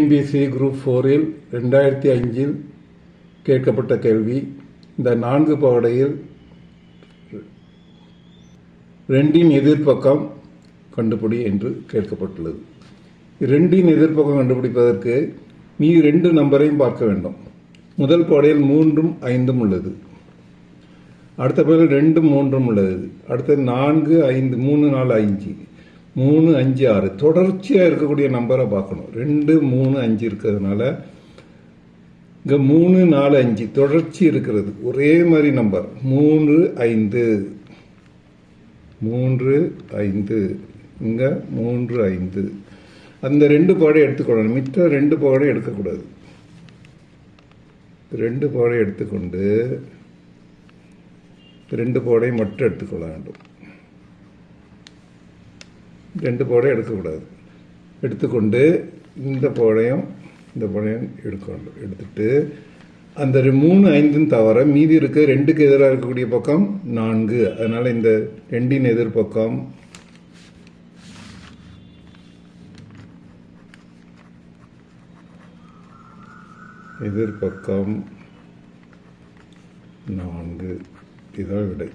TNPSC group ஃபோரில் ரெண்டாயிரத்தி அஞ்சில் கேட்கப்பட்ட கேள்வி இந்த நான்கு பாடையில் ரெண்டின் எதிர்ப்பக்கம் கண்டுபிடி என்று கேட்கப்பட்டுள்ளது. ரெண்டின் எதிர்ப்பக்கம் கண்டுபிடிப்பதற்கு நீ ரெண்டு நம்பரையும் பார்க்க வேண்டும். முதல் பாடையில் மூன்றும் ஐந்தும் உள்ளது. அடுத்த பாடையில் ரெண்டும் மூன்றும் உள்ளது. அடுத்தது நான்கு ஐந்து மூணு நாலு அஞ்சு மூணு அஞ்சு ஆறு. தொடர்ச்சியாக இருக்கக்கூடிய நம்பரை பார்க்கணும். ரெண்டு மூணு அஞ்சு இருக்கிறதுனால இங்கே மூணு நாலு அஞ்சு தொடர்ச்சி இருக்கிறது. ஒரே மாதிரி நம்பர். மூன்று ஐந்து. மூன்று ஐந்து. இங்கே மூன்று ஐந்து. அந்த ரெண்டு பாடம் எடுத்துக்கொள்ளணும். மித்த ரெண்டு பாடம் எடுக்கக்கூடாது. ரெண்டு பாடம் எடுத்துக்கொண்டு ரெண்டு பாடையும் மட்டும் எடுத்துக்கொள்ள வேண்டும். ரெண்டு போடையும் எடுக்கக்கூடாது. எடுத்துக்கொண்டு இந்த போடையும் இந்த போடையும் எடுக்கணும் எடுத்துட்டு அந்த மூணு ஐந்தும் தவிர மீதி இருக்க ரெண்டுக்கு எதிராக இருக்கக்கூடிய பக்கம் நான்கு. அதனால் இந்த ரெண்டின் எதிர்பக்கம் எதிர்பக்கம் நான்கு. இதான் விடை.